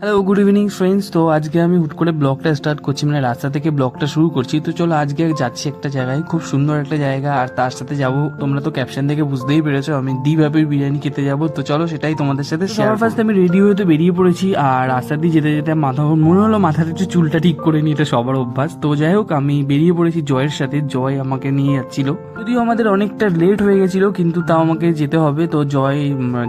Hello good evening friends তো আজকে আমি হুট করে ব্লগটা স্টার্ট করছি মানে রাস্তা থেকে ব্লগটা শুরু করছি। তো চলো আজকে যাচ্ছি একটা জায়গায় খুব সুন্দর একটা জায়গা। আর তার সাথে যাব তোমরা তো ক্যাপশন থেকে বুঝতেই পেরেছ আমি দি ব্যাপের বিরিয়ানি খেতে যাব। তো চলো সেটাই তোমাদের সাথে সবার ফার্স্ট আমি রেডি হয়ে তো বেরিয়ে পড়েছি আর রাস্তা দিয়ে যেতে যেতে মাথা মনে হলো মাথার একটু চুলটা ঠিক করে নিই এটা সবার অভ্যাস। তো যাই হোক আমি বেরিয়ে পড়েছি জয়ের সাথে জয় আমাকে নিয়ে যাচ্ছিল। যদিও আমাদের অনেকটা লেট হয়ে গেছিল কিন্তু তাও আমাকে যেতে হবে। তো জয়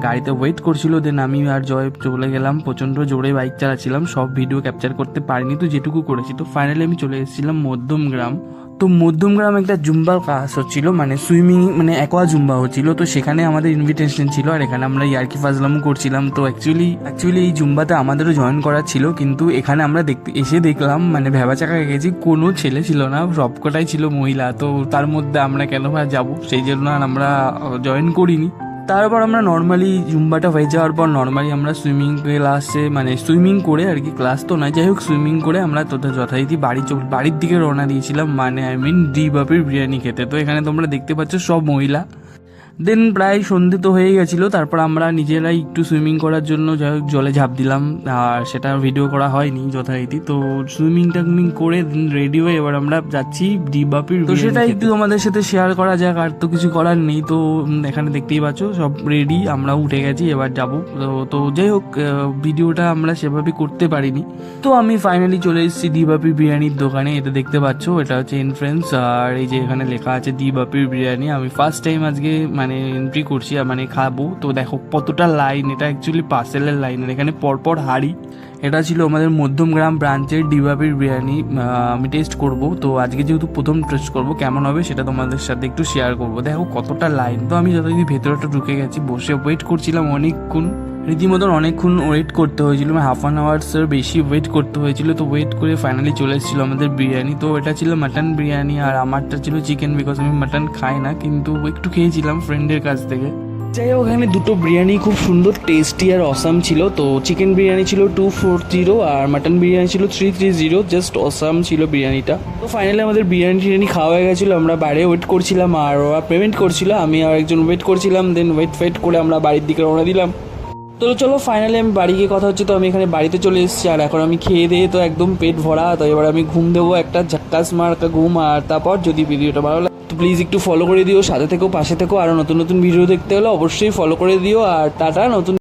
গাড়িতে ওয়েট করছিল দেন আমি আর জয় চলে গেলাম প্রচণ্ড জোরে বাইক চালাচ্ছিলাম, সব ভিডিও ক্যাপচার করতে পারিনি, তো যেটুকু করেছি। তো ফাইনালি আমি চলে এসেছিলাম মধ্যমগ্রাম। তো মধ্যমগ্রাম একটা জুম্বার ক্লাস হচ্ছিল মানে সুইমিং মানে অ্যাকোয়া জুম্বা হচ্ছিল। তো সেখানে আমাদের ইনভিটেশন ছিল, আর এখানে আমরা ইয়ার্কি ফাজলামও করছিলাম। তো অ্যাকচুয়ালি অ্যাকচুয়ালি এই জুম্বাতে আমাদেরও জয়েন করা ছিল, কিন্তু এখানে আমরা দেখতে, এসে দেখলাম মানে ভেবা চাকা গেছি, কোনো ছেলে ছিল না, সবকটাই ছিল মহিলা। তো তার মধ্যে আমরা কেন বা যাব? সেই জন্য আর আমরা জয়েন করিনি। তারপর আমরা নর্মালি জুম্বাটা হয়ে যাওয়ার পর নর্মালি আমরা সুইমিং ক্লাসে মানে সুইমিং করে আর কি ক্লাস তো নয়, যাই হোক সুইমিং করে আমরা তো যথারীতি বাড়ি বাড়ির দিকে রওনা দিয়েছিলাম মানে আই মিন ডি বাপের বিরিয়ানি খেতে। তো এখানে তোমরা দেখতে পাচ্ছ সব মহিলা। দেন প্রায় সন্ধে তো হয়ে গেছিল তারপর আমরা নিজেরাই একটু সুইমিং করার জন্য জলে ঝাঁপ দিলাম আর সেটা ভিডিও করা হয়নি যথারীতি। তো সুইমিং টাইমিং করে রেডি হয়ে এবার আমরা যাচ্ছি ডিবাপির তো সেটা একটু আমাদের সাথে শেয়ার করা যাক আর তো কিছু করার নেই তো এখানে দেখতেই পাচ্ছ সব রেডি আমরা উঠে গেছি এবার যাব। তো তো যাই হোক ভিডিওটা আমরা সেভাবে করতে পারিনি। তো আমি ফাইনালি চলে এসেছি দিবাপি বিরিয়ানির দোকানে এটা দেখতে পাচ্ছ এটা হচ্ছে ইনফ্লুয়েন্স আর এই যে এখানে লেখা আছে দিবাপির বিরিয়ানি আমি ফার্স্ট টাইম আজকে মানে এন্ট্রি করছি আর মানে খাব। তো দেখো কতটা লাইন এটা অ্যাকচুয়ালি পার্সেলের লাইন আর এখানে পরপর হাড়ি। এটা ছিল আমাদের মধ্যমগ্রাম ব্রাঞ্চের ডিবাবির বিরিয়ানি। আমি টেস্ট করব। তো আজকে যেহেতু প্রথম টেস্ট করব, কেমন হবে সেটা তোমাদের সাথে একটু শেয়ার করব। দেখো কতটা লাইন তো আমি যতদিন ভেতরটা ঢুকে গেছি, বসে ওয়েট করছিলাম অনেকক্ষণ। রীতিমতন অনেকক্ষণ ওয়েট করতে হয়েছিল মানে হাফ অ্যান আওয়ার্সের বেশি ওয়েট করতে হয়েছিল, তো ওয়েট করে ফাইনালি চলে এসেছিল আমাদের বিরিয়ানি। তো এটা ছিল মাটন বিরিয়ানি আর আমারটা ছিল চিকেন বিকজ আমি মাটন খাই না, কিন্তু একটু খেয়েছিলাম ফ্রেন্ডের কাছ থেকে। যাই হোক, এখানে দুটো বিরিয়ানি খুব সুন্দর টেস্টি আর অসাম ছিল। তো চিকেন বিরিয়ানি ছিল টু ফোর জিরো আর মাটন বিরিয়ানি ছিল three three zero just awesome ছিল বিরিয়ানিটা। তো ফাইনালি আমাদের বিরিয়ানি টিরিয়ানি খাওয়া হয়ে গেছিল, আমরা বাইরে ওয়েট করছিলাম আর ওরা পেমেন্ট করছিল, আমি আর একজন ওয়েট করছিলাম দেন ওয়েট ফেট করে আমরা বাড়ির দিকে রওনা দিলাম। তো চলো ফাইনালি আমি বাড়ি গিয়ে কথা হচ্ছে, তো আমি এখানে বাড়িতে চলে এসেছি, আর এখন আমি খেয়ে দিয়ে তো একদম পেট ভরা, তো এবার আমি ঘুম দেবো, একটা ঝাক্কাস মার্কা ঘুম, আর তারপর যদি ভিডিওটা ভালো লাগে, তো প্লিজ একটু ফলো করে দিও, সাথে থেকেও পাশে থেকেও আরও নতুন নতুন ভিডিও দেখতে হলে অবশ্যই ফলো করে দিও, আর টাটা, নতুন